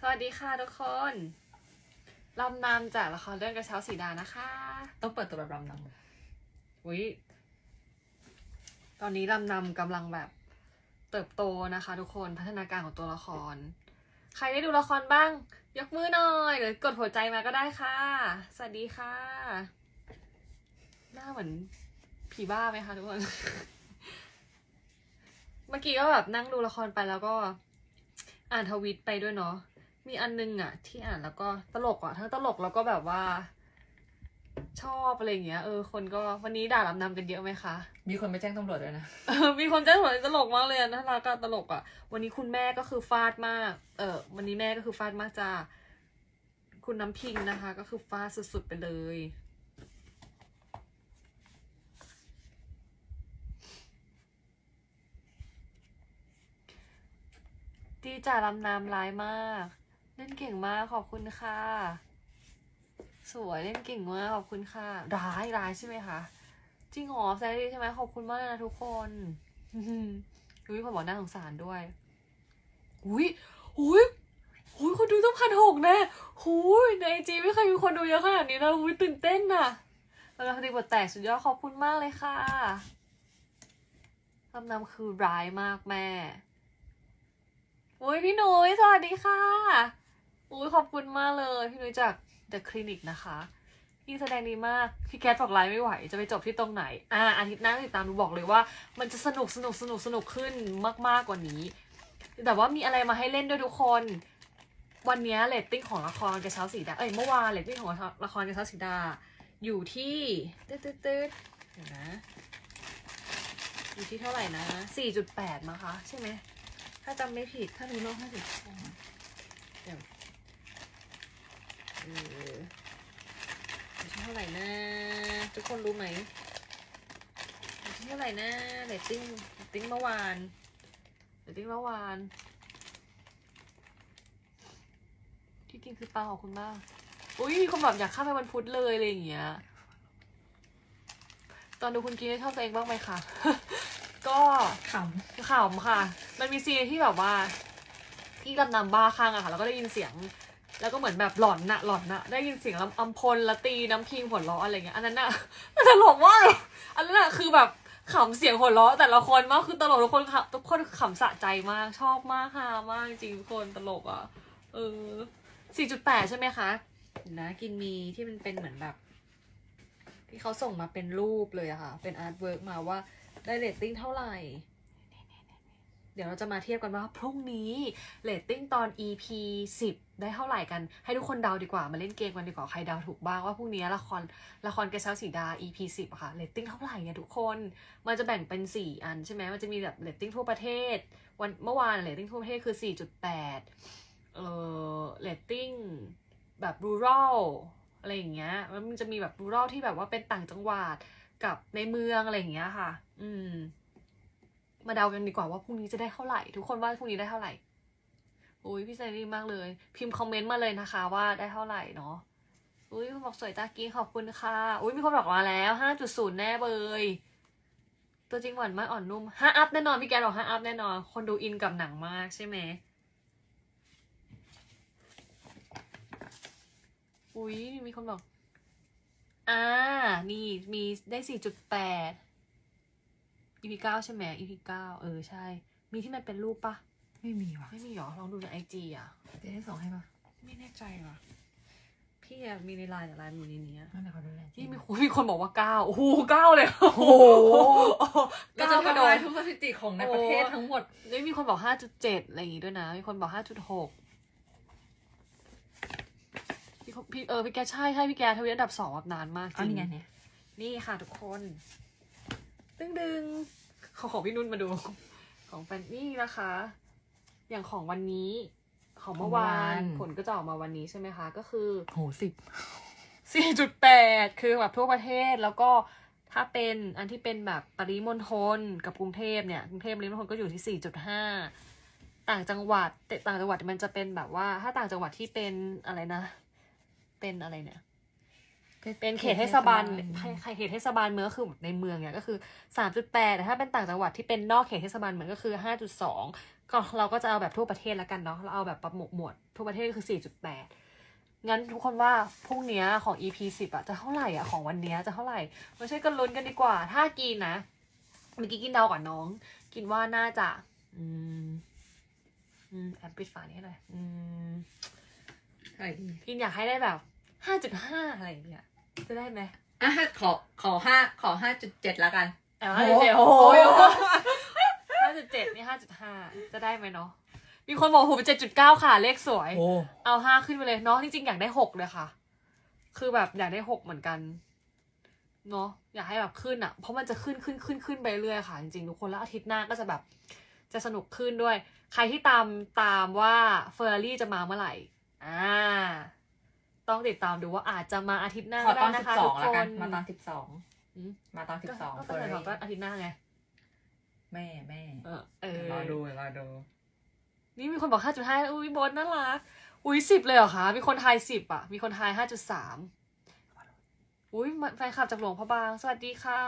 สวัสดีค่ะทุกคนลำนำจากละครเรื่องกระเช้าสีดานะคะ ต้องเปิดตัวแบบรำนอุ้ยตอนนี้ลำนำกำลังแบบเติบโตนะคะ ทุกคนพัฒนาการของตัวละคร ใครได้ดูละครบ้าง ยกมือหน่อย หรือกดหัวใจมาก็ได้ค่ะ สวัสดีค่ะ หน้าเหมือน ผีบ้าไหมคะทุกคน เมื่อกี้ก็แบบนั่งดูละครไปแล้วก็ อ่านทวิตไปด้วยเนาะ มีอันนึงอะที่อ่านแล้วก็ตลกอะทั้งตลกแล้วก็แบบว่า ชอบอะไรอย่างเงี้ย เออคนก็วันนี้ด่าลำนำกันเยอะไหมคะำมีคนไปแจ้งตำรวจด้วยนะเออมีคนแจ้งหัวตลกมากเลยอะน่ารักอะตลกอะวันนี้คุณแม่ก็คือฟาดมาก เออวันนี้แม่ก็คือฟาดมากจ้าคุณน้ำพิงนะคะ ก็คือฟาดสุดๆไปเลย ดีจ่าลำนำร้ายมาก เล่นเก่งมากขอบคุณค่ะ สวยเล่นเก่งมากขอบคุณค่ะ ร้ายร้ายใช่ไหมคะจริงหรอแซรี่ใช่ไหมขอบคุณมากเลยนะทุกคนอุ้ยคนบอกน่าสงสารด้วยอุ้ยอุ้ยอุ้ยคนดูต้องพันหกแน่หุยในไอจีไม่เคยมีคนดูเยอะขนาดนี้นะอุ้ยตื่นเต้นน่ะแล้วก็คดีบทแตกสุดยอดขอบคุณมากเลยค่ะคำนำคือร้ายมากแม่ อุ้ยพี่หนุ้ยสวัสดีค่ะอุ้ยขอบคุณมากเลย พี่หนุ้ยจาก The Clinic นะคะพี่แสดงดีมาก พี่แคทบอกไลฟ์ไม่ไหว จะไปจบที่ตรงไหน อ่าอาทิตย์หน้าติดตามดูบอกเลยว่า มันจะสนุกสนุกสนุกสนุกขึ้นมากๆกกว่านี้ แต่ว่ามีอะไรมาให้เล่นด้วยทุกคน วันนี้เรตติ้งของละครกระเช้าสีดา เอ้ยเมื่อวานเรตติ้งของละครกระเช้าสีดา อยู่ที่ตืดตืดตืดเดี๋ยวนะ อยู่ที่เท่าไหร่นะสี่จุดแปดมั้งคะ ใช่ไหม ถ้าจำไม่ผิดถ้าดูโลกห้าสิบเดี๋ยวเอออยู่เท่าไหร่นะ ทุกคนรู้ไหมอยู่เท่าไหร่นะเรตติ้งเรตติ้งเมื่อวานเรตติ้งเมื่อวาน ที่กินคือปลาของคุณมาก อุ้ยมีคนแบบอยากข้ามไปวันพุธเลยอะไรอย่างเงี้ย ตอนดูคุณกินได้ชอบตัวเองบ้างไหมคะ ก็ขำขำค่ะ มันมีซีนที่แบบว่าที่กำนำบ้าข้างอะค่ะ แล้วก็ได้ยินเสียง แล้วก็เหมือนแบบหลอนนะหลอนนะได้ยินเสียงลำอำพลละตีน้ำพิงหัวเราะอะไรเงี้ย อันนั้นน่ะตลกมากเลยอันนั้นน่ะคือแบบขำเสียงหัวเราะแต่ละคนมากคือตลกทุกคนขำทุกคนขำสะใจมากชอบมากฮามากจริงทุกคนตลกอะ เออสี่จุดแปดใช่ไหมคะนะกินมีที่มันเป็นเหมือนแบบ ที่เขาส่งมาเป็นรูปเลยอะค่ะ เป็นอาร์ตเวิร์กมาว่า ได้เรตติ้งเท่าไหร่ เดี๋ยวเราจะมาเทียบกันว่าพรุ่งนี้เรตติ้งตอน EP 10 ได้เท่าไหร่กัน ให้ทุกคนเดาดีกว่ามาเล่นเกมกันดีกว่าใครเดาถูกบ้างว่าพรุ่งนี้ละครละครกระเช้าสีดา EP 10ค่ะเรตติ้งเท่าไหร่เนี่ยทุกคนมันจะแบ่งเป็น 4 อันใช่ไหมมันจะมีแบบเรตติ้งทั่วประเทศ วันเมื่อวานเรตติ้งทั่วประเทศคือ 4.8 เอ่อเรตติ้งแบบ rural อะไรอย่างเงี้ยแล้วมันจะมีแบบ rural ที่แบบว่าเป็นต่างจังหวัด กับในเมืองอะไรอย่างเงี้ยค่ะ อืม มาเดากันดีกว่าว่าพรุ่งนี้จะได้เท่าไหร่ ทุกคนว่าพรุ่งนี้ได้เท่าไหร่อุ้ยพี่แซนดี้มากเลย พิมพ์คอมเมนต์มาเลยนะคะ ว่าได้เท่าไหร่เนาะอุ้ยคุณบอกสวยตากี้ขอบคุณค่ะอุ้ยมีคนบอกมาแล้วห้าจุดศูนย์แน่เบยตัวจริงหวานมากอ่อนนุ่มห้าอัพแน่นอนพี่แกบอกห้าอัพแน่นอน คนดูอินกับหนังมากใช่ไหมอุ้ยมีคนบอก อ่า นี่มีได้สี่จุดแปด EP เก้าใช่ไหม EP เก้าเออใช่ มีที่มันเป็นรูปปะำไม่มีว่ะไม่มีหรอ ลองดูในไอจีอะจะได้ส่งให้ปะไม่แน่ใจว่ะ พี่อะมีในไลน์แต่ไลน์มีในนี้อะนั่นแหละเขาดูแลนี่มีคนมีคนบอกว่าเก้าโอ้โหเก้าเลย โอ้โหเราเก้าจะกระโดทำลายดทุกสถิติของในประเทศทั้งหมด นี่มีคนบอกห้าจุดเจ็ดอะไรอย่างงี้ด้วยนะ มีคนบอกห้าจุดหก พี่คนพี่เออพี่แกใช่ใช่พี่แกทวีตอันดับสองแบบนานมากจเอาริงนี่ไงเนี่ยนี่ค่ะทุกคน ดึงดึงขอของพี่นุ่นมาดู ของแฟนนี่นะคะ อย่างของวันนี้ของเมื่อวาน ผลก็จะออกมาวันนี้ใช่ไหมคะ ก็คือโหสิบสี่จุดแปดคือแบบทั่วประเทศแล้วก็ถ้าเป็นอันที่เป็นแบบปริมณฑลกับกรุงเทพเนี่ยกรุงเทพปริมณฑลก็อยู่ที่สี่จุดห้าต่างจังหวัดแต่ต่างจังหวัดมันจะเป็นแบบว่า ถ้าต่างจังหวัดที่เป็นอะไรนะ เป็นอะไรเนี่ย เป็นเขตเทศบาลเขตเทศบาลเมืองก็คือในเมืองเนี่ยก็คือสามจุดแปดแต่ถ้าเป็นต่างจังหวัดที่เป็นนอกเขตเทศบาลเมืองก็คือห้าจุดสองก็เราก็จะเอาแบบทั่วประเทศแล้วกันเนาะเราเอาแบบประหมวดหมวดทั่วประเทศก็คือสี่จุดแปดงั้นทุกคนว่าพรุ่งเนี้ยของ EP สิบอะจะเท่าไหร่อะของวันเนี้ยจะเท่าไหร่มาช่วยกันลุ้นกันดีกว่า ถ้ากินนะเมื่อกี้กินเดาก่อนน้อง กินว่าน่าจะ อืมอืมแอมปิดฝานี้ให้หน่อยอืมเท่าไหร่ดีกินอยากให้ได้แบบ ห้าจุดห้าอะไรอย่างเงี้ยจะได้ไหมอะขอขอห้าขอห้าจุดเจ็ดแล้วกันแต่โอ้ห้าจุดโหเจ็ดโอ้โหห้าจุดเจ็ดนี่ห้าจุดห้าจะได้ไหมเนาะมีคนบอกโหเจ็ดจุดเก้าค่ะ เลขสวยโอ้เอาห้าขึ้นไปเลยเนาะจริงๆอยากได้หกเลยค่ะ คือแบบอยากได้หกเหมือนกันเนาะอยากให้แบบขึ้นอะ เพราะมันจะขึ้นขึ้นขึ้นขึ้นไปเรื่อยค่ะ จริงๆทุกคนแล้วอาทิตย์หน้าก็จะแบบ จะสนุกขึ้นด้วย ใครที่ตามตามว่าเฟอร์รารี่จะมาเมื่อไหร่ อ่า ต้องติดตามดูว่าอาจจะมาอาทิตย์หน้าขอก็ตได้อนนะสิบคะสอทุงกแล้วคกันน มาตอนสิบสองอืม มาตอนสิก็บสองก็ก็เลยบอกว่าอาทิตย์หน้าไง แม่แม่เออเออรอดูรอดู นี่มีคนบอกห้าจุดห้าอุ้ยโบนน่ารัก อุ้ยสิบเลยเหรอคะ มีคนทายสิบอะ มีคนทายห้าจุดสามอุ้ยแฟนคลับจากหลวงพระบาง สวัสดีค่ะ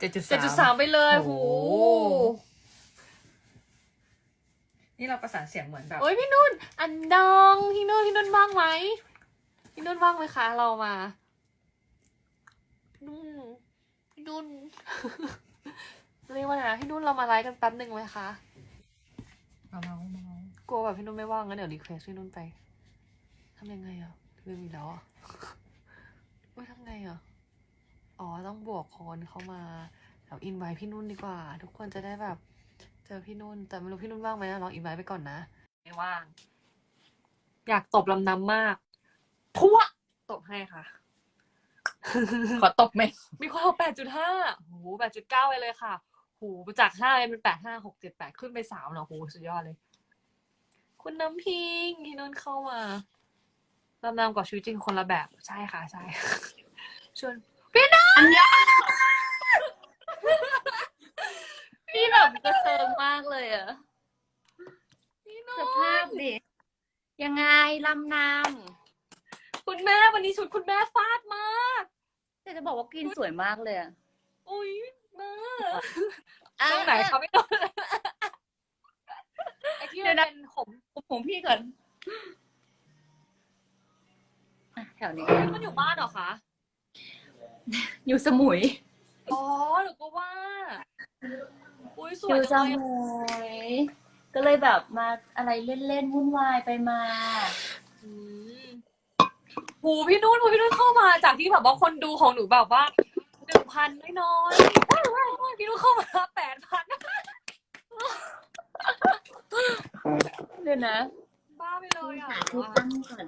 เจ็ดจุดเจ็ดจุดสามไปเลยโอ้โหโหนี่เราประสานเสียงเหมือนแบบ โอ้ยพี่นุ่น อันดอง พี่นุ่นพี่นุ่นว่างไหม พี่นุ่นว่างไหมคะ เรามาพี่นุ่นพี่นุ่นเรียกว่าไงนะพี่นุ่นเรามาไลฟ์กันแป๊บหนึ่งไหมคะเมาเมาเมากลัวแบบพี่นุ่นไม่ว่างงั้นเดี๋ยวรีเควสพี่นุ่นไปทำยังไงอะลืมอีกแล้วอะอุ้ยทำไงอะอ๋อต้องบวกคนเข้ามาเดี๋ยวอินไว้พี่นุ่นดีกว่า ทุกคนจะได้แบบ เจอพี่นุ่นแต่ไม่รู้พี่นุ่นว่างไหมนะลองอินไว้ไปก่อนนะไม่ว่าง อยากตบลำน้ำมาก พัวตบให้ค่ะ ขอตบไหมมีคนเอาแปดจุดห้าโหแปดจุดเก้าไปเลยค่ะโหจากห้าเป็นแปดห้าหกเจ็ดแปดขึ้นไปสามเนาะโหสุดยอดเลย คุณน้ำพิงที่นุ่นเข้ามาลำนำกับชีวิตจริงคนละแบบ ใช่ค่ะใช่ชวนพี่น้องพี่แบบกระเซิงมากเลยอะพี่น้อสงภาพดิยังไงลำน คุณแม่วันนี้ชุดคุณแม่ฟาดมากำแต่จะบอกว่ากินสวยมากเลยอะอุ้ยมาอะตรงไหนคะพี่น้องไอที่มันเป็นผมผมพี่ก่อนอะแถวนี้เฮ้ยมันอยู่บ้านเหรอคะ อยู่สมุย อ๋อหนูก็ว่า อุ้ยสอวยยู่สจังเลยมุยก็เลยแบบมาอะไรเล่นๆวุ่นวายไปมา อืม หูพี่นุ่นหูพี่นุ่นเข้ามาจากที่แบบว่าคนดูของหนูแบบว่าหนึ่งพันน้อยๆพี่นุ่นเข้ามาแปดพันเดี๋ยวนะ บ้าไปเลยอะหาที่ตั้งก่อน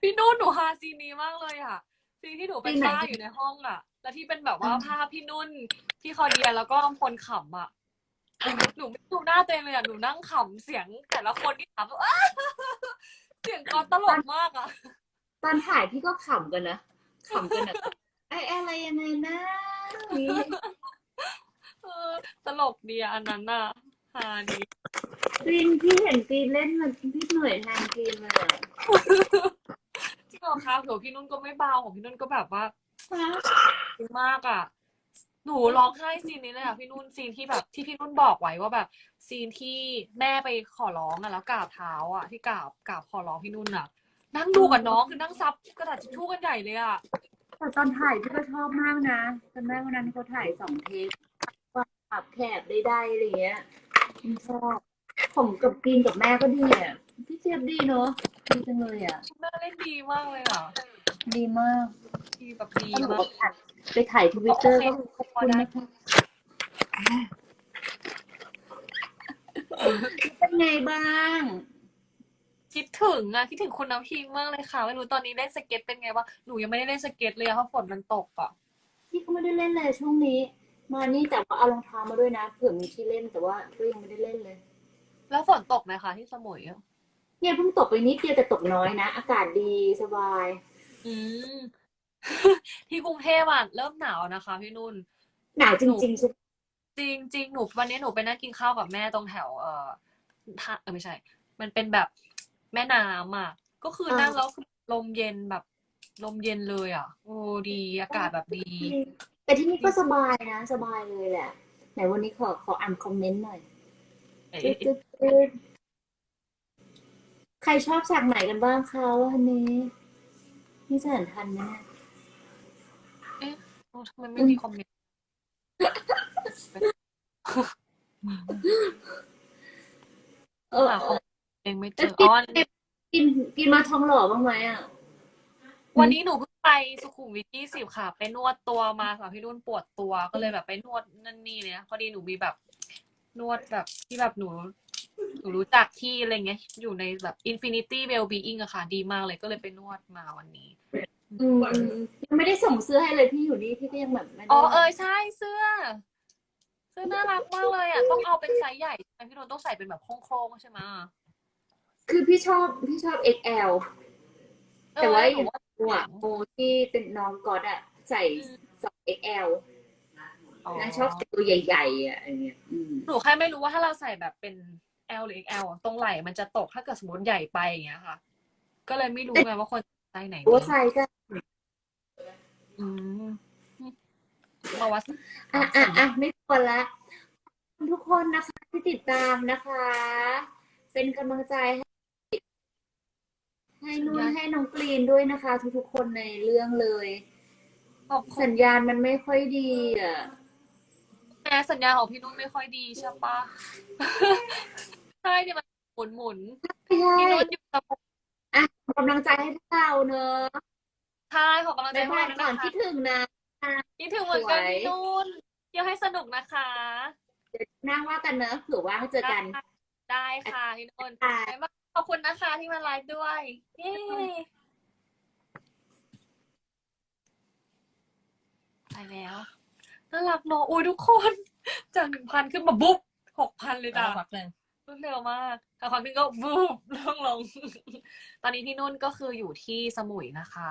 พี่นุ่นหนูฮาซีนนี้มากเลยอะซีนที่หนูเป็นบ้าอยู่ในห้องอะ แล้วที่เป็นแบบว่าภาพพี่นุ่นพี่คอเดียแล้วก็อำพลขำอะหนูไม่ดูหน้าตัวเองเลยอะหนูนั่งขำเสียงแต่ละคนที่ขำอ้า เสียงเขาตลกมากอะ ตอนถ่ายพี่ก็ขำกันนะขำกันนะไอ้อะไรยังไงนะนี่เออตลกดีอะอันนั้นน่ะฮาดี กรีนพี่เห็นกรีนเล่นมันพี่เหนื่อยแทนกรีนเลยอะจริงเหรอคะเดี๋ยวพี่นุ่นก็ไม่เบาของพี่นุ่นก็แบบว่าฮะดีมากอะ หนูร้องไห้ซีนนี้เลยอะพี่นุ่นซีนที่แบบที่พี่นุ่นบอกไว้ว่าแบบ ซีนที่แม่ไปขอร้องอะแล้วกราบเท้าอะที่กราบกราบขอร้องพี่นุ่นอะนั่งดูกับน้องคือนั่งซับกระดาษทิชชู่กันใหญ่เลยอะแต่ตอนถ่ายพี่ก็ชอบมากนะจำได้วันนั้นเขาถ่ายสองเทปว่าปรับแคบได้ได้อะไรเงี้ยพี่ชอบผมกับกรีนกับแม่ก็ดีอะพี่เจี๊ยบดีเนอะดีจังเลยอะแม่เล่นดีมากเลยอะดีมากดีแบบดีถ้าหนูมากอัด ไปถ่ายทวิตเตอร์ก็ขอบคุณนะคะเป็นไงบ้าง คิดถึงอะคิดถึงคุณน้ำพิงมากเลยค่ะ ไม่รู้ตอนนี้เล่นสเก็ตเป็นไงบ้างหนูยังไม่ได้เล่นสเก็ตเลยอะเพราะฝนมันตกอะพี่ก็ไม่ได้เล่นเลยช่วงนี้ มานี่แต่ว่าเอารองเท้ามาด้วยนะเผื่อมีที่เล่นแต่ว่าก็ยังไม่ได้เล่นเลย แล้วฝนตกไหมคะที่สมุยอะเนี่ยเพิ่งตกไปนิดเดียวแต่ตกน้อยนะ อากาศดีสบาย อืม ที่กรุงเทพอะเริ่มหนาวนะคะพี่นุ่น หนาวจริงๆใช่ไหมจริงจริงหนูวันนี้หนูไปนั่งกินข้าวกับแม่ตรงแถว เอ่อท่าเออไม่ใช่ มันเป็นแบบแม่น้ำอะ ก็คือนั่งแล้วคือลมเย็นแบบลมเย็นเลยอะ โอ้ดีอากาศแบบดี แต่ที่นี่ก็สบายนะสบายเลยแหละไหนวันนี้ขอขออ่านคอมเมนต์หน่อยเอ๊ะตึ๊ดตึ๊ดตึ๊ดใครชอบฉากไหนกันบ้างคะวันนี้นี่จะเห็นทันไหมเนี่ยโอ้ ทำไมไม่มีคอมเมนต์เออหาคอมเมนต์เองไม่เจแล้วออ๋อกินกินมาทองหล่อบ้างไหมอะ วันนี้หนูเพิ่งไปสุขุมวิทยี่สิบค่ะ ไปนวดตัวมาค่ะพี่นุ่นปวดตัวก็เลยแบบไปนวดนั่นนี่เนี่ยพอดีหนูมีแบบ นวดแบบที่แบบหนูหนูรู้จักที่อะไรเงี้ย อยู่ในแบบ Infinity Wellbeing อะค่ะ ดีมากเลยก็เลยไปนวดมาวันนี้ อืมอืมอืมยังไม่ได้ส่งเสื้อให้เลยพี่อยู่นี่พี่ก็ยังแบบไม่ได้อ๋อเออใช่เสื้อ เสื้อน่ารักมากเลยอะต้องเอาเป็นไซส์ใหญ่ใช่ไหมพี่นนท์ต้องใส่เป็นแบบโค้งๆใช่ไหมคือพี่ชอบพี่ชอบ XL แต่ว่าเอออหนูย่างว่าตัวโมที่เป็นน้องก๊อตอะใส่สอง XL อ๋อนะชอบตัวใหญ่ๆอะอะไรเงี้ยอืมหนูแค่ไม่รู้ว่าถ้าเราใส่แบบเป็น L หรือ XL อะตรงไหล่มันจะตกถ้าเกิดสมมติใหญ่ไปอย่างเงี้ยค่ะ ก็เลยไม่รู้ไงว่าคน ไซส์ไหนตัวดีไซส์ก็อืมมาวัดอะอะอะไม่ควรละทุกคนนะคะที่ติดตามนะคะ เป็นกำลังใจให้ ให้นุ่นให้น้องกรีนด้วยนะคะ ทุกๆคนในเรื่องเลย ขอบคุณสัญญาณมันไม่ค่อยดีอะแม่สัญญาณของพี่นุ่นไม่ค่อยดีใช่ปะ ใช่เนี่ยมันหมุนหมุนใช่ๆพี่นุ่นอยู่กับผม อะกำลังใจให้พวกเราเนอะใช่ขอกำลังใจบ๊ายให้บายด้วยก่อนนะคะคิดถึงนะ คิดถึงเหมือนกันสวย พี่นุ่นเที่ยวให้สนุกนะคะเดี๋ยวหน้าว่ากันเนอะเผื่อว่าให้เจอกันได้ค่ะพี่นุ่นค่ะบ๊ายบายขอบคุณนะคะที่มาไลฟ์ด้วยเย้ไปแล้วน่ารักเนอะอุ้ยทุกคนจากหนึ่งพันขึ้นมาบุ๊บหกพันเลยแล้จ้ะวพักหนึ่ง รวดเร็วมากแต่ความนึงก็บูบลงลง ตอนนี้พี่นุ่นก็คืออยู่ที่สมุยนะคะ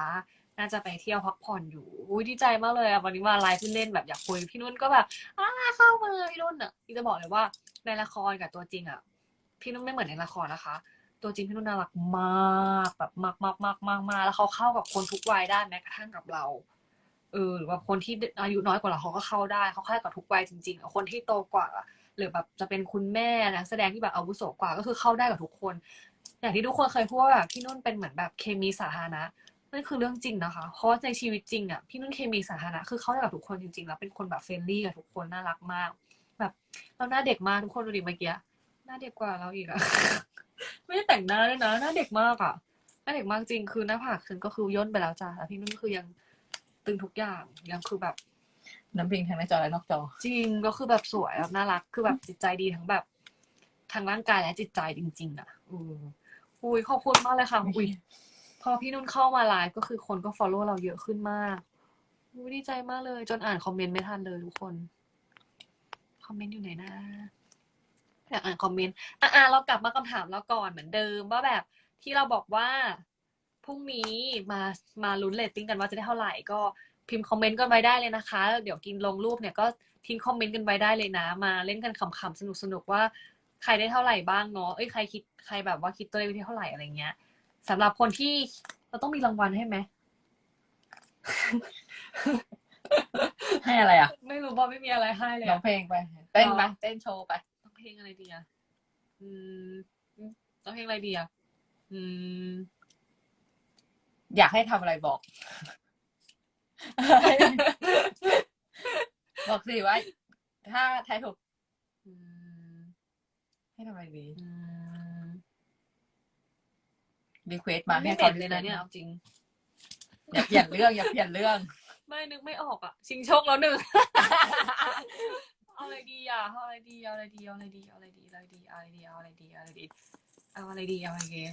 น่าจะไปเที่ยวพักผ่อนอยู่อุ้ยดีใจมากเลยอะวันนี้มาไลฟ์เล่นแบบอยากคุยพี่นุ่นก็แบบอ้าเข้ามาเลยพี่นุ่นอะที่จะบอกเลยว่าในละครกับตัวจริงอะพี่นุ่นไม่เหมือนในละครนะคะ ตัวจริงพี่นุ่นน่ารักมากแบบมากมากมากมากมากแล้วเขาเข้ากับคนทุกวัยได้แม้กระทั่งกับเราเออหรือว่าคนที่อายุน้อยกว่าเราเขาก็เข้าได้เขาเข้ากับทุกวัยจริงๆคนที่โตกว่า หรือแบบจะเป็นคุณแม่นักแสดงที่แบบอาวุโสกว่าก็คือเข้าได้กับทุกคน อย่างที่ทุกคนเคยพูดว่าแบบพี่นุ่นเป็นเหมือนแบบเคมีสาธารณะนั่นคือเรื่องจริงนะคะ เพราะว่าในชีวิตจริงอะพี่นุ่นเคมีสาธารณะคือเข้าได้กับทุกคนจริงๆแล้วเป็นคนแบบเฟรนลี่กับทุกคนน่ารักมาก แบบเราหน้าเด็กมากทุกคนดูดิเมื่อกี้หน้าเด็กกว่าเราอีกอะไม่ได้แต่งหน้าด้วยนะหน้าเด็กมากอะหน้าเด็กมากจริงคือหน้าผากคืนก็คือย่นไปแล้วจ้ะแต่พี่นุ่นคือยังตึงทุกอย่างยังคือแบบ น้ำพิงทั้งในจอและนอกจอ จริงก็คือแบบสวยแบบน่ารัก คือแบบจิตใจดีทั้งแบบทั้งร่างกายและจิตใจจริง ๆ อะอืออุ้ยขอบคุณมากเลยค่ะอุ้ยพอพี่นุ่นเข้ามาไลฟ์ก็คือคนก็ follow เราเยอะขึ้นมากอุ้ยดีใจมากเลย จนอ่านคอมเมนต์ไม่ทันเลยทุกคน คอมเมนต์อยู่ไหนนะอยากอ่านคอมเมนต์อะอะเรากลับมาคำถามเราก่อนเหมือนเดิมว่าแบบที่เราบอกว่าพรุ่งนี้มามาลุ้นเรตติ้งกันว่าจะได้เท่าไหร่ก็ พิมพ์คอมเมนต์กันไว้ได้เลยนะคะแล้วเดี๋ยวกินลงรูปเนี่ยก็ทิ้งคอมเมนต์กันไว้ได้เลยนะ มาเล่นกันขำๆสนุกๆว่าใครได้เท่าไหร่บ้างเนาะเอ้ยใครคิดใครแบบว่าคิดตัวเลขไว้ที่เท่าไหร่อะไรเงี้ยสำหรับคนที่เราต้องมีรางวัลให้ไหมให้อะไรอะ ไม่รู้ว่าไม่มีอะไรให้เลยร้องอะเพลงไปเต้นไปอ๋อเต้นโชว์ไปต้องเพลงอะไรดีอะอืมต้องเพลงอะไรดีอะอืม อยากให้ทำอะไรบอก บอกสิว่า ถ้าทายถูกอืมให้ทำอะไรดีอืมรีเควสมัมานไม่ให้เด็เขาดเลยนะเนี่ยเอาจริง อย่าเปลี่ยนเรื่องอย่าเปลี่ยนเรื่อง ไม่นึกไม่ออกอะชิงโชคแล้วหนึ่ง เอาอะไรดีอะเอาอะไรดีเอาอะไรดีเอาอะไรดีเอาอะไรดีเอาอะไรดีเอาอะไรดีเอาอะไรดีเอาอะไรดีเอาอะไรดีเอาอะไรดี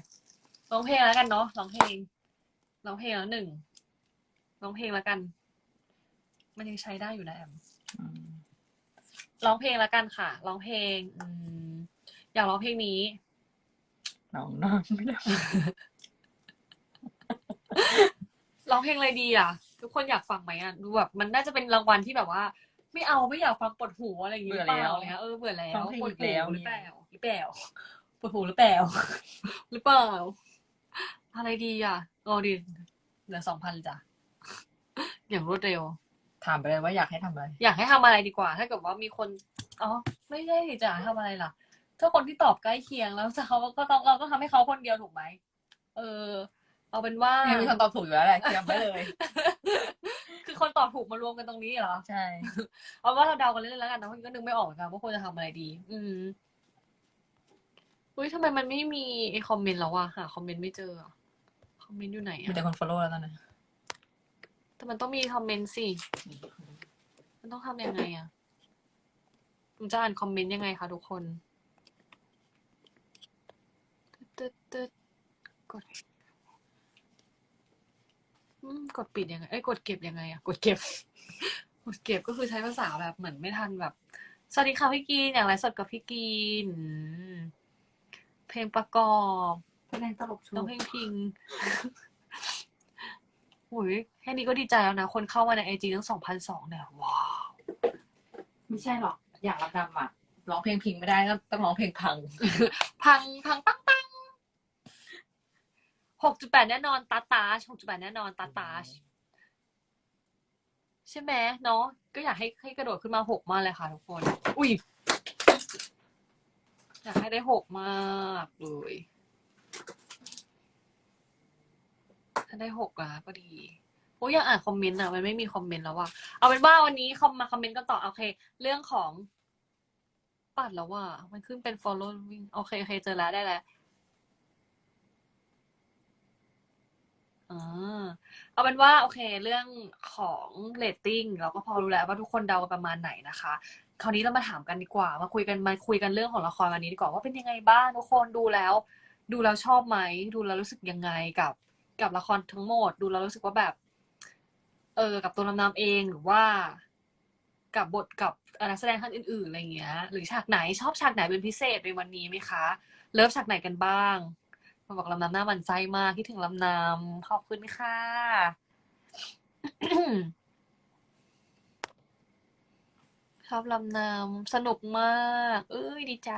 ร้องเพลงแล้วกันเนาะร้องเพลงร้องเพลงแล้วหนึ่ง ร้องเพลงแล้วกัน มันยังใช้ได้อยู่นะแอมร้องเพลงแล้วกันค่ะร้องเพลงอืมอยากร้องเพลงนี้น้องนอนไม่ได้ร้องเพลงอะไรดีอะ ทุกคนอยากฟังไหมอะดูแบบมันน่าจะเป็นรางวัลที่แบบว่า ไม่เอาไม่อยากฟังปวดหูอะไรอย่างงี้หรือเปล่าอะไรเงี้ยเออเบื่อแล้วฟังเพลงปวดอีกหูแล้วหรือเนี่เปยล่าหรือเปล่าปวดหูหรือเปล่าหรือเปล่าอะไรดีอะโอ้ดิลือสองพันจ้ะ อย่างรวดเร็ว ถามไปเลยว่าอยากให้ทำอะไร อยากให้ทำอะไรดีกว่า ถ้าเกิดว่ามีคนอ๋อไม่ได้จะทำอะไรล่ะ ถ้าคนที่ตอบใกล้เคียงแล้วจะเขาก็ต้องเราก็ทำให้เขาคนเดียวถูกไหมเออ เอาเป็นว่าเนี่ยมีคนตอบถูกอยู่แล้วแหละเตรียมไว้เลย คือคนตอบถูกมารวมกันตรงนี้เหรอ ใช่ เอาว่าเราเดากันเล่นๆแล้วกันนะเพราะก็นึกไม่ออกเหมือนกันว่าควรจะทำอะไรดี อืมอุ้ยทำไมมันไม่มีไอคอมเมนต์แล้ววะหาคอมเมนต์ไม่เจออะคอมเมนต์อยู่ไหนมีอะแต่คน follow แล้วตอนนี้ แต่มันต้องมีคอมเมนต์สิ มันต้องทำยังไงอะผมจะอ่านคอมเมนต์ยังไงคะทุกคนตึ๊ดตึ๊ดกดอืมกดปิดยังไง เอ้ย กดเก็บยังไงอะกดเก็บ กดเก็บก็คือใช้ภาษาแบบเหมือนไม่ทันแบบ สวัสดีค่ะพี่กีน อย่างไรสดกับพี่กีนอืมเพลงประกอบแสดงตลกชูต้องเพลงพิง โอ้ยแค่นี้ก็ดีใจแล้วนะ คนเข้ามาในไอจีตั้งสองพันสองเนี่ย ว้าว ไม่ใช่หรอก อยากรับดำอะร้องเพลงพิงไม่ได้ต้องต้องร้องเพลงพัง พังพังปังปังหกจุดแปดแน่นอนตาตาหกจุดแปดแน่นอนตาตาใช่ไหมเนาะก็อยากให้ให้กระโดดขึ้นมาหกมากเลยค่ะทุกคน อุ้ยอยากให้ได้หกมากเลย ถ้าได้หกอะก็ดีโอ้ยอยากอ่านคอมเมนต์อะมันไม่มีคอมเมนต์แล้วว่ะเอาเป็นว่าวันนี้คอมมาคอมเมนต์กันต่อโอเค เรื่องของ ปัดแล้วว่ามันขึ้นเป็น following โอเคโอเคเจอแล้วได้แล้วอ่าเอาเป็นว่าโอเค เรื่องของเรตติ้งเราก็พอรู้แล้วว่าทุกคนเดากันประมาณไหนนะคะ คราวนี้เรามาถามกันดีกว่า มาคุยกันมาคุยกันเรื่องของละครวันนี้ดีกว่าว่าเป็นยังไงบ้างทุกคนดูแล้ว ดูแล้วชอบไหมดูแล้วรู้สึกยังไงกับ กับละครทั้งหมด ดูแล้วรู้สึกว่าแบบ เออ กับตัวลำนำเองหรือว่า กับบทกับนักแสดงท่านอื่นๆอะไรเงี้ย หรือฉากไหนชอบฉากไหนเป็นพิเศษในวันนี้ไหมคะ เลิฟฉากไหนกันบ้างมาบอกลำนำหน้ามันไส้มากคิดถึงลำนำขอบคุณค่ะชอบลำนำสนุกมาก เอ้ยดีใจ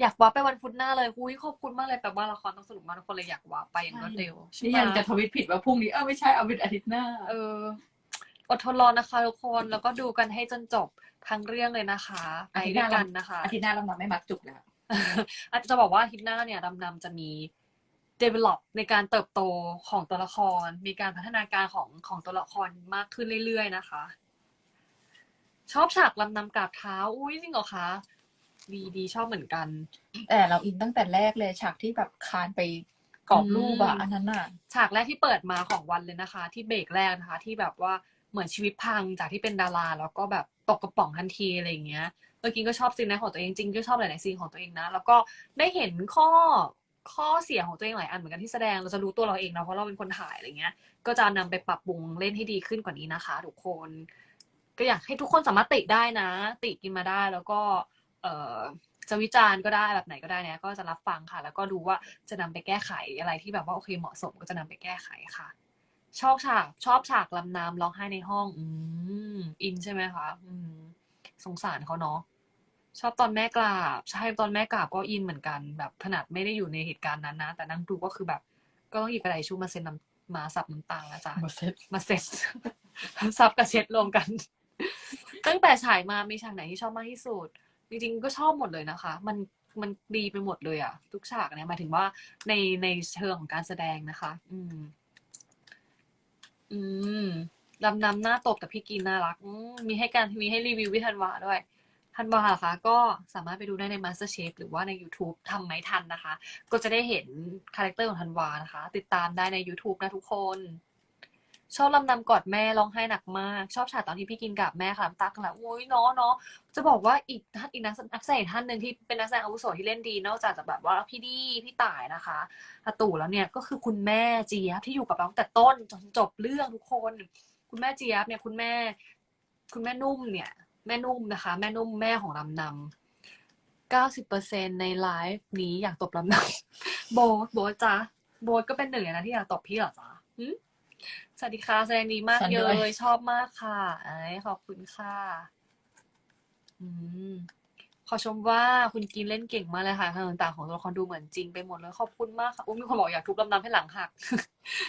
อยากวาร์ปไปวันพุธหน้าเลยอุ้ยขอบคุณมากเลยแปลว่าละครต้องสนุกมากทุกคนเลยอยากวาร์ปไปอย่างรวดเร็วใช่นี่ไหมยังจะทวิตผิดว่าพรุ่งนี้เออไม่ใช่เอาเป็นอาทิตย์หน้า เอออดทนรอนะคะทุกคนแล้วก็ดูกันให้จนจบทั้งเรื่องเลยนะคะไปอาทิตย์หด้วน้ายกันนะคะ อาทิตย์หน้าเรามาไม่มักจุกแล้ว อาจจะบอกว่าอาทิตย์หน้าเนี่ยดำนำจะมี develop ในการเติบโตของตัวละคร มีการพัฒนาการของของตัวละครมากขึ้นเรื่อยๆนะคะ ชอบฉากลำนำกราบเท้า อุ้ยจริงเหรอคะ ดีดีชอบเหมือนกัน แต่เราอินตั้งแต่แรกเลยฉากที่แบบคานไปกรอบรูปอะอืมอันนั้นอะฉากแรกที่เปิดมาของวันเลยนะคะ ที่เบรกแรกนะคะ ที่แบบว่าเหมือนชีวิตพังจากที่เป็นดารา แล้วก็แบบตกกระป๋องทันทีอะไรอย่างเงี้ยเออกินก็ชอบซีนนั้นของตัวเองจริงก็ชอบหลายๆซีนของตัวเองนะ แล้วก็ได้เห็นข้อข้อเสียของตัวเองหลายอันเหมือนกันที่แสดงเราจะรู้ตัวเราเองนะเพราะเราเป็นคนถ่ายอะไรเงี้ย ก็จะนำไปปรับปรุงเล่นให้ดีขึ้นกว่านี้นะคะ ทุกคน ก็อยากให้ทุกคนสามารถติได้นะ ติกินมาได้แล้วก็ เอ่อจะวิจารณ์ก็ได้แบบไหนก็ได้นะก็จะรับฟังค่ะ แล้วก็ดูว่าจะนำไปแก้ไขอะไรที่แบบว่าโอเคเหมาะสมก็จะนำไปแก้ไขค่ะ ชอบฉาก ชอบฉากลำน้ำร้องไห้ในห้อง อืมอินใช่ไหมคะอืมสงสารเขาเนาะชอบตอนแม่กราบ ใช่ตอนแม่กราบก็อินเหมือนกัน แบบขนาดไม่ได้อยู่ในเหตุการณ์นั้นนะ แต่นั่งดูก็คือแบบ ก็ต้องหยิบกระดาษทิชชู่มาเซ็นน้ำมาซับน้ำตานะจ๊ะหมดเซ็ตมาเสร็จซับกับเช็ดรวมกัน ตั้งแต่ฉายมามีฉากไหนที่ชอบมากที่สุด จริงๆก็ชอบหมดเลยนะคะ มันมันดีไปหมดเลยอะทุกฉากเนี่ยหมายถึงว่าในในเชิงของการแสดงนะคะ อืม อืมลำนำหน้าตบแต่พี่กินน่ารักอืมมีให้การมีให้รีวิววิธันวาด้วยธันวาเหรอคะก็สามารถไปดูได้ใน MasterChef หรือว่าใน YouTube ทำไหมทันนะคะ ก็จะได้เห็นคาแรคเตอร์ของธันวานะคะ ติดตามได้ใน YouTube นะทุกคน ชอบลำนำกอดแม่ร้องไห้หนักมาก ชอบฉากตอนที่พี่กินกับแม่ค่ะน้ำตากันแล้วโอ้ยเนาะเนาะจะบอกว่าอีกท่านอีกนักนักแสดงท่านหนึ่งที่เป็นนักแสดงอาวุโสที่เล่นดีนอกจากจะแบบว่าพี่ดีพี่ต่ายนะคะอาตู่แล้วเนี่ยก็คือคุณแม่เจี๊ยบที่อยู่กับเราตั้งแต่ต้นจนจบเรื่องทุกคน คุณแม่เจี๊ยบเนี่ยคุณแม่ คุณแม่นุ่มเนี่ย แม่นุ่มนะคะ แม่นุ่มแม่ของลำนำเก้าสิบเปอร์เซ็นในไลฟ์นี้อยากตบลำนำโบโบจ้ะโบก็เป็นหนึ่งในนั้นที่อยากตบพี่เหรอจ๊ะ สวัสดีค่ะ แสดงดีมากฉันเลด้วย ย ชอบมากค่ะไอ้ขอบคุณค่ะ อืม ขอชมว่าคุณกินเล่นเก่งมากเลยค่ะทางต่างๆของตัวละครดูเหมือนจริงไปหมดเลยขอบคุณมากค่ะอุ้ยมีคนบอกอยากทุบลำน้ำให้หลังหัก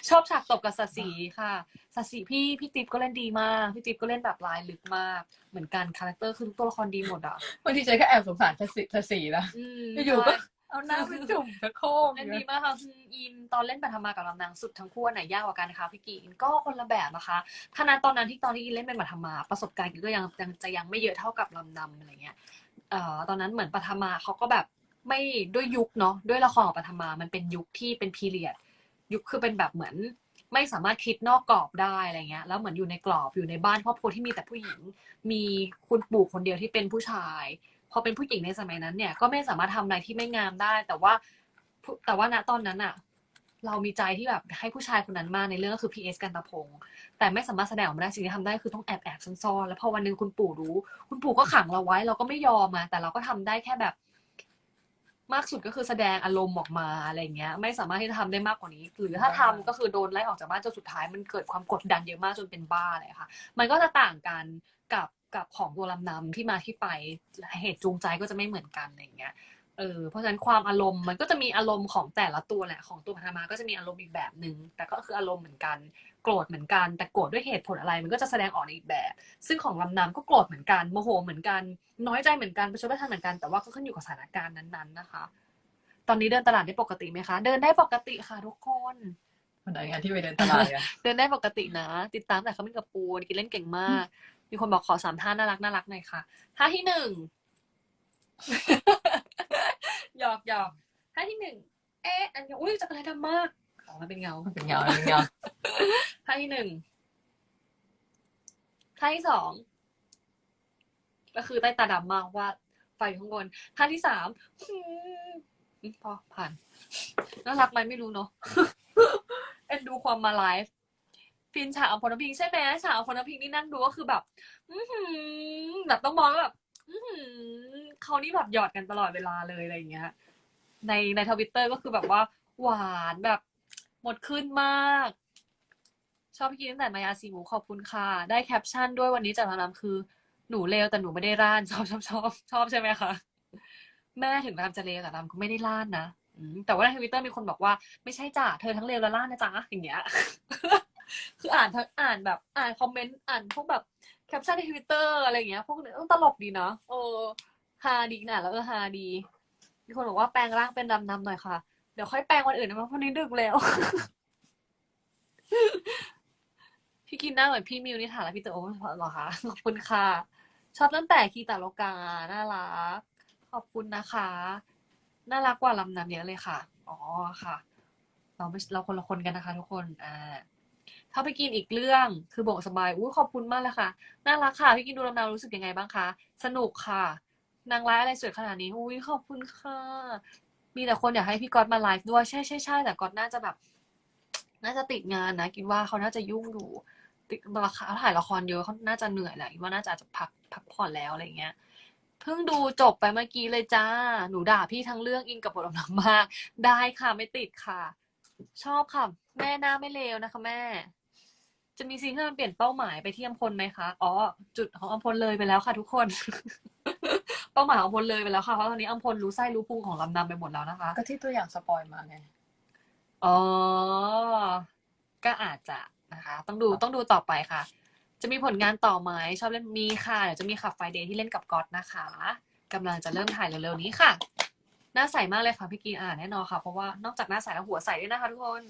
ชอบฉากตบกับสัตว์สีค่ะสัตว์สีพี่พี่ติ๊บก็เล่นดีมากพี่ติ๊บก็เล่นแบบลายลึกมาก เหมือนกันคาแรคเตอร์คือทุกตัวละครดีหมดอะบางทีเจ๊ก็แอบสงสารทศทศรีนะ อืมอยู่ๆก็ ใช่ เอาหน้าไปจุ่มตะโคกเล่นดีมากค่ะคืออินตอนเล่นปัทมากับลำนางสุดทั้งคู่อันไหนยากกว่ากันคะพี่กีนก็คนละแบบนะคะถ้านั้นตอนนั้นที่ตอนที่อินเล่นเป็นปัทมาประสบการณ์ก็ยังยังจะยังไม่เยอะเท่ากับลำนำอะไรเงี้ยเอ่อตอนนั้นเหมือนปัทมาเขาก็แบบไม่ด้วยยุคเนาะด้วยละครของปัทมามันเป็นยุคที่เป็นพีเรียด ยุคคือเป็นแบบเหมือนไม่สามารถคิดนอกกรอบได้อะไรเงี้ย แล้วเหมือนอยู่ในกรอบอยู่ในบ้านครอบครัวที่มีแต่ผู้หญิง มีคุณปู่คนเดียวที่เป็นผู้ชาย พอเป็นผู้หญิงในสมัยนั้นเนี่ย ก็ไม่สามารถทำอะไรที่ไม่งามได้ แต่ว่าแต่ว่าณตอนนั้นอะเรามีใจที่แบบให้ผู้ชายคนนั้นมาในเรื่องก็คือพีเอสกันตะพงศ์แต่ไม่สามารถแสดงออกมาได้สิ่งที่ทำได้คือต้องแอบแอบซ่อนๆแล้วพอวันหนึ่งคุณปู่รู้ คุณปู่ก็ขังเราไว้ เราก็ไม่ยอมมาแต่เราก็ทำได้แค่แบบ มากสุดก็คือแสดงอารมณ์ออกมาอะไรเงี้ย ไม่สามารถที่จะทำได้มากกว่านี้ หรือถ้าทำก็คือโดนไล่ออกจากบ้านจนสุดท้าย มันเกิดความกดดันเยอะมากจนเป็นบ้าเลยค่ะ มันก็จะต่างกันกับ กับของตัวลำนำที่มาที่ไปเหตุจูงใจก็จะไม่เหมือนกันอะไรเงี้ยเออเพราะฉะนั้นความอารมณ์มันก็จะมีอารมณ์ของแต่ละตัวแหละของตัวพันธมาก็จะมีอารมณ์อีกแบบหนึ่งแต่ก็คืออารมณ์เหมือนกัน โกรธเหมือนกัน แต่โกรธด้วยเหตุผลอะไรมันก็จะแสดงออกในอีกแบบ ซึ่งของลำนำก็โกรธเหมือนกันโมโหเหมือนกัน น้อยใจเหมือนกันประชดประชันเหมือนกันแต่ว่าก็ขึ้นอยู่กับสถานการณ์นั้นๆนะคะ ตอนนี้เดินตลาดได้ปกติไหมคะ เดินได้ปกติค่ะทุกคนคนไหนงานที่ไปเดินตลาดอะเดินได้ปกตินะ ติดตามแต่เขาเป็นกับปูกินเล่นเก่งมาก มีคนบอกขอสามท่าน่ารักน่ารักหน่อยค่ะท่าที่หนึ่งหยอกหยอกท่าที่หนึ่งเอ๊ะอันนี้อุ้ยจักรยานดำมากอ๋อมันเป็นเงามันเป็นเงาเป็นเงาท่าที่หนึ่งท่าที่สองก็คือใต้ตาดำมากว่าไฟอยู่ข้างบนท่าที่สามอืมพอผ่านน่ารักไหมไม่รู้เนาะเอ็นดูความมาไลฟ์ ฟินฉากอัมพลพิงค์ใช่ไหมฉากอัมพลพิงค์นี่นั่งดูก็คือแบบ อืแบบต้องมองแล้วแบบเขานี่แบบหยอดกันตลอดเวลาเลยอะไรอย่างเงี้ย ในในทวิตเตอร์ก็คือแบบว่า หวานแบบหมดขึ้นมาก ชอบพี่กินตั้งแต่มายาซีหมูขอบคุณค่ะ ได้แคปชั่นด้วยวันนี้จากทางน้ำคือ หนูเลวแต่หนูไม่ได้ร่านชอบชอบชอบชอบใช่ไหมคะแม่ถึงรามจะเลวแต่รามก็ไม่ได้ร่านนะแต่ว่าในทวิตเตอร์มีคนบอกว่าไม่ใช่จ้ะเธอทั้งเลวและร่านนะจ๊ะอย่างเงี้ย คืออ่านทั้งอ่านแบบอ่านคอมเมนต์อ่านพวกแบบแคปชั่นในทวิตเตอร์อะไรเงี้ย พวกนี้ออตลกดีเนาะเออฮาดีนะแล้วเออฮาดี มีคนบอกว่าแปลงร่างเป็นดำน้ำหน่อยค่ะ เดี๋ยวค่อยแปลงวันอื่นนะเพราะวันนี้ดึกแล้ว พี่กินหน้าเหมือนพี่มิวนิถาและพี่เต๋อโอ้เหรอคะขอบคุณค่ะ ชอบตั้งแต่คีตาโลกา น่ารัก ขอบคุณนะคะ น่ารักกว่าลำน้ำเยอะเลยค่ะ อ๋อค่ะ เราไม่เราคนละคนกันนะคะทุกคน อ่า ถ้าไปกินอีกเรื่อง คือบอกสบายอู้ขอบคุณมากเลยค่ะ น่ารักค่ะ พี่กินดูลำน้ำรู้สึกยังไงบ้างคะ สนุกค่ะ นางร้ายอะไรสวยขนาดนี้อุ้ยขอบคุณค่ะ มีแต่คนอยากให้พี่ก๊อตมาไลฟ์ด้วย ใช่ใช่ใช่แต่ก๊อตน่าจะแบบ น่าจะติดงานนะคิดว่าเขาน่าจะยุ่งอยู่ ติดราคาถ่ายละครเยอะเขาน่าจะเหนื่อยแหละคิดว่าน่าจะจะพักพักผ่อนแล้วอะไรเงี้ยเพิ่งดูจบไปเมื่อกี้เลยจ้า หนูด่าพี่ทั้งเรื่องอินกับบทลำมาก ได้ค่ะไม่ติดค่ะ ชอบค่ะ แม่หน้าไม่เลวนะคะแม่ จะมีซีนที่มันเปลี่ยนเป้าหมายไปที่อัมพลไหมคะ อ๋อ จุดของอัมพลเลยไปแล้วค่ะทุกคน เป้าหมายของอัมพลเลยไปแล้วค่ะ เพราะตอนนี้อัมพลรู้ไส้รู้พุงของลำนำไปหมดแล้วนะคะ ก็ที่ตัวอย่างสปอยมาไง อ๋อ ก็อาจจะนะคะ ต้องดูต้องดูต่อไปค่ะ จะมีผลงานต่อไหมชอบเล่นมีค่ะ เดี๋ยวจะมีขับไฟเดย์ที่เล่นกับก๊อตนะคะกำลังจะเริ่มถ่ายเร็วๆนี้ค่ะ หน้าใสมากเลยค่ะพี่กีอ่าแน่นอนค่ะ เพราะว่านอกจากหน้าใสแล้วหัวใสด้วยนะคะทุกคน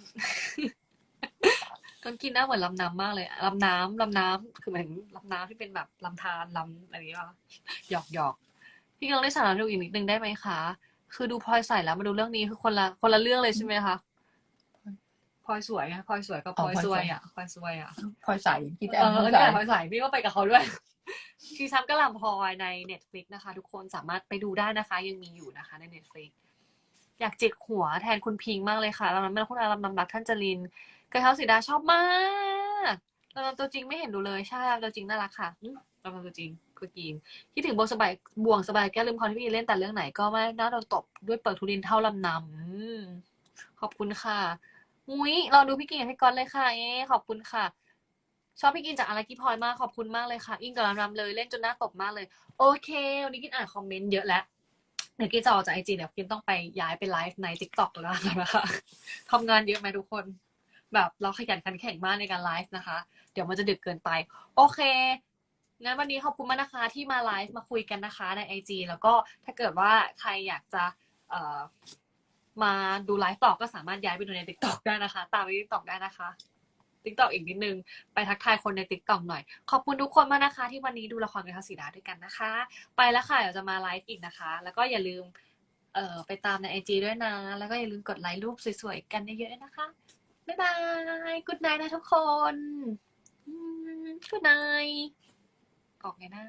ต้นกินหน้าเหมือนลำน้ำมากเลยอะลำน้ำลำน้ำคือหมายถึงลำน้ำที่เป็นแบบลำธารลำอะไรอย่างเงี้ยป่ะหยอกหยอกพี่กำลังได้สาระดูอีกนิดนึงได้ไหมคะ คือดูพลอยใส่แล้วมาดูเรื่องนี้คือคนละคนละเรื่องเลยใช่ไหมคะพลอยสวยไงพลอยสวยกับพอ๋ลออยพลอยสสววยยอะพลอยสวยอะพลอยใสคิดแต่เอพลออยเนี่ใสยพลอยใส่พี่ก็ไปกับเขาด้วยชีซ้ำกะหล่ำพลอยใน Netflix นะคะ ทุกคนสามารถไปดูได้นะคะ ยังมีอยู่นะคะใน Netflix อยากจิกหัวแทนคุณพิงค์มากเลยค่ะลำน้ำเป็นคุณอาลำน้ำรักท่านจริน กระเท้าสีดาชอบมากลำน้ำตัวจริงไม่เห็นดูเลยใช่ตัวจริงน่ารักค่ะอืมลำน้ำตัวจริงคือกินคิดถึงบวงสบายบ่วงสบายแก้ลืมคอนที่พี่เล่นแต่เรื่องไหนก็ไม่น่าโดนตบด้วยเปิดทุรินเท่าลำน้ำขอบคุณค่ะอุ้ยเราดูพี่กิ่งกับพี่ก๊อตเลยค่ะ เอ๊ะขอบคุณค่ะ ชอบพี่กินจากอะไรกี้พอยมากขอบคุณมากเลยค่ะ อิงกับรำรำเลยเล่นจนหน้าตบมากเลย โอเควันนี้กินอ่านคอมเมนต์เยอะแล้วเดี๋ยวกินจะออกจากไอจีเดี๋ยวกินต้องไปย้ายไปไลฟ์ในทิกตอกแล้วนะคะทำงานเยอะไหมทุกคน แบบเราขยันขันแข็งมากในการไลฟ์นะคะ เดี๋ยวมันจะดึกเกินไป โอเคงั้นวันนี้ขอบคุณมากนะคะที่มาไลฟ์มาคุยกันนะคะใน IG แล้วก็ถ้าเกิดว่าใครอยากจะเอ่อมาดูไลฟ์ต่อก็สามารถย้ายไปดูใน TikTok ได้นะคะ ตามไป TikTok ได้นะคะ TikTok อีกนิดนึง ไปทักทายคนใน TikTok หน่อย ขอบคุณทุกคนมากนะคะ ที่วันนี้ดูละครกันทัศสีดาด้วยกันนะคะ ไปแล้วค่ะ เดี๋ยวจะมาไลฟ์อีกนะคะ แล้วก็อย่าลืมเอ่อไปตามใน IG ด้วยนะ แล้วก็อย่าลืมกดไลค์รูปสวยๆกันเยอะๆนะคะ บ๊ายบาย กุดไนนะทุกคนกุดไนออกไงนะ